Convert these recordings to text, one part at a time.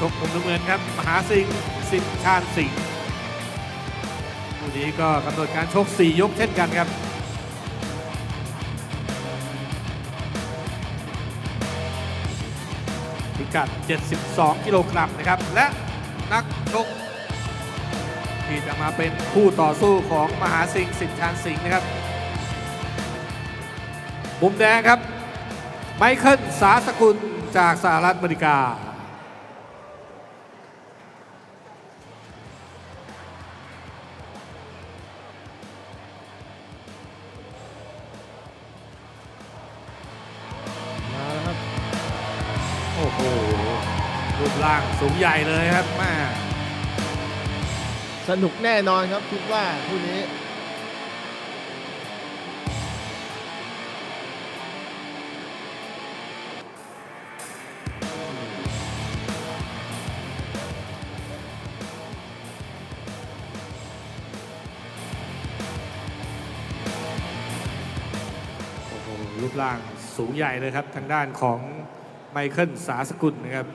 ชกมุมน้ำเงินครับ มหาสิงห์สิทธิ์ชาญสิงห์คู่นี้ก็กำหนดการชก 4 ยกเช่นกันครับพิกัด 72 กิโลกรัมนะครับ และนักชก ที่จะมาเป็นคู่ต่อสู้ของมหาสิงห์สิทธิ์ชาญสิงห์นะครับ มุมแดงครับ ไมเคิลสาสกุลจากสหรัฐอเมริกา รูปร่างสูงใหญ่เลยครับแม่สนุกแน่นอนครับคิดว่าคู่นี้โอ้โหรูปร่างสูงใหญ่เลยครับ ทางด้านของไมเคิลสาสกุลนะครับ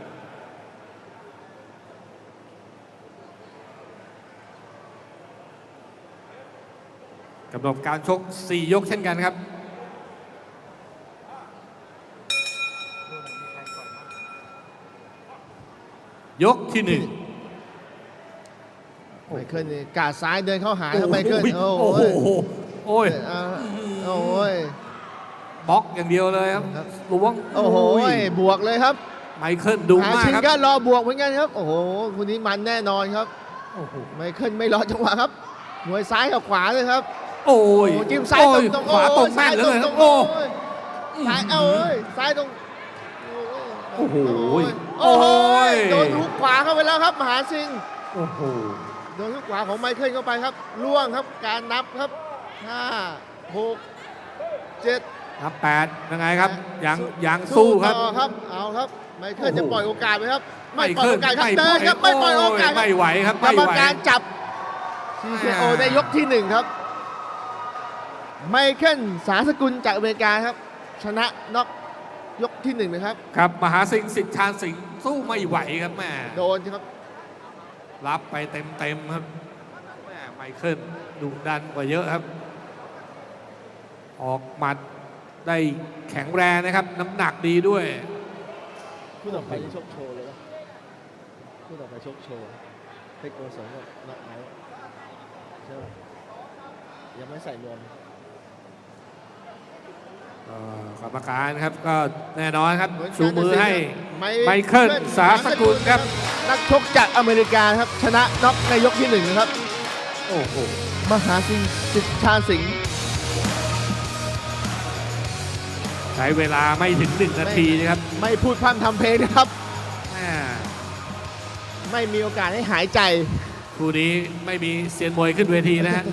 กำหนดการชก 4 ยกเช่นกันครับยกที่หนึ่งไมเคิลนี่กาดซ้ายเดินเข้าหาครับไมเคิลโอ้โอ้โหโหโอ้ยอ่าโอ้ยบล็อกอย่างเดียวเลยครับครับล้วงโอ้โหบวกเลยครับ ไมเคิลดูหามากชิงครับก็รอบวกเหมือนกันครับ โอ้โหคู่นี้มันแน่นอนครับโอ้โหไมเคิลไม่รอจังหวะครับมวยซ้ายกับขวาเลยครับ โอ้ยโอ้จิ้มซ้ายตรงตรงโอ้ยขวาตรงแม่นเหลยซ้าตโอ้ ซ้ายเอ้ยซ้ายตรงโอ้โหโอ้โหโอ้ยโดนฮุกขวาเข้าไปแล้วครับมหาสิงห์โอ้โหโดนฮุกขวาของไมเคิลเข้าไปครับล่วงครับการนับครับห้าหกเจ็ด นับแปดยังไงครับยังยังสู้ครับ ต่อครับ เอาครับ ไมเคิลโอ้โห จะปล่อยโอกาสไหมครับ ไม่ไม่ปล่อยขึ้โอนกาสครับไม่เดินครับ ไม่ปล่อยโอกาสครับไม่ไหวครับกรไม่รมไหว การจับ TKO ในยกที่หนึ่งครับ ไมเคิลสาสกุลจากอเมริกาครับ ชนะน็อกยกที่หนึ่งนะครับ ครับ มหาสิงห์สิทธิ์ชาญสิงห์สู้ไม่ไหวครับแม่โดนครับรับไปเต็มเต็มๆครับแม่ไมเคิลดุดันกว่าเยอะครับ ออกหมัดได้แข็งแรงนะครับ น้ำหนักดีด้วยคู่ต่อไปจะชกโชว์เลยนะคู่ต่อไปชกโชว์เพชรโกศลกับน็อกเอาท์ใช่ไหมยังไม่ใส่นวมเอ่อ กรรมการครับก็แน่นอนครับเหมือนกันชูมือให้ไมไมเคิลสาสกุลครับ นักชกจากอเมริกาครับ ชนะน็อกในยกที่หนึ่งนะครับ โอ้โหมหาสิงห์สิทธิ์ชาญสิงห์ใช้เวลาไม่ถึงหนึ่งนาทีนะครับ ไม่พูดพร่ำทำเพลงนะครับแม่ไม่มีโอกาสให้หายใจ คู่นี้ไม่มีเซียนมวยขึ้นเวทีนะฮะ